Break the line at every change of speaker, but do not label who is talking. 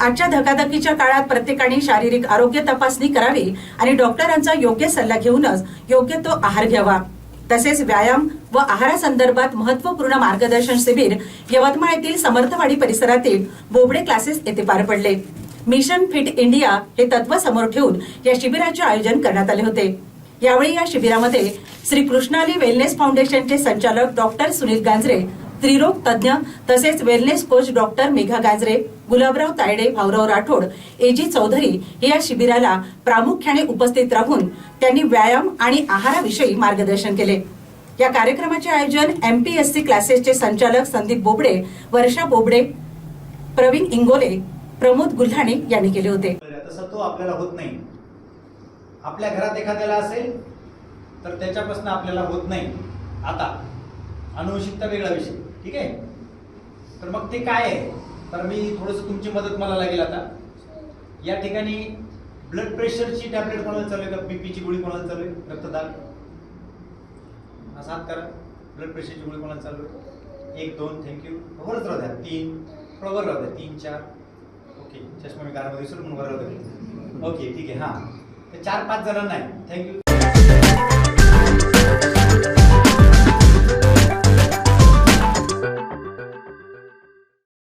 आजच्या धकाधकीच्या काळात प्रत्येकाने शारीरिक आरोग्य तपासणी करावी आणि डॉक्टरांचा योग्य सल्ला घेऊनच योग्य तो आहार घ्यावा. तसेच व्यायाम व आहारासंदर्भात महत्त्वपूर्ण मार्गदर्शन शिबिर यवतमाळ येथील समर्थवाडी परिसरातील बोबडे क्लासेस येथे पार पडले. मिशन फिट इंडिया हे तत्व समोर ठेवून या शिबिराचे आयोजन करण्यात आले होते. यावेळी या शिबिरामध्ये श्री कृष्णाली वेलनेस फाउंडेशनचे संचालक डॉक्टर सुनील गांजरे स्त्रीरोग तज्ज्ञ तसेच wellness coach doctor Megha Gajare Gulabrao Tayde Bhaurao Rathod A G Chaudhari हे या शिबिराला प्रामुख्याने उपस्थित राहून त्यांनी व्यायाम आणि आहाराविषयी मार्गदर्शन केले. या कार्यक्रमाचे आयोजन एमपीएससी क्लासेसचे संचालक संदीप बोबडे वर्षा बोबडे प्रवीण इंगोले प्रमोद गुल्हाणे यांनी केले होते.
तसं तो आपल्याला होत नाही. आपल्या घरात एखाद्याला असेल तर त्याच्यापासून आपल्याला होत नाही. आता अनुवंशिकता वेगळा विषय. ठीक आहे? तर मग ते काय आहे? तर मी थोडंसं तुमची मदत मला लागेल आता. या ठिकाणी ब्लड प्रेशरची टॅबलेट कोणाला चालू आहे का? बीपीची गोळी कोणाला चालू आहे? रक्तदाब असा हात करा. ब्लड प्रेशरची गोळी कोणाला चालू आहे? एक दोन थँक्यू वरच राहू द्या. तीन. थोडं वर राहू द्या. तीन चार. ओके चष्मा मी कानामध्ये विसरून वर राहू द्या. ओके ठीक आहे. हां. तर चार पाच जणांना आहे. थँक्यू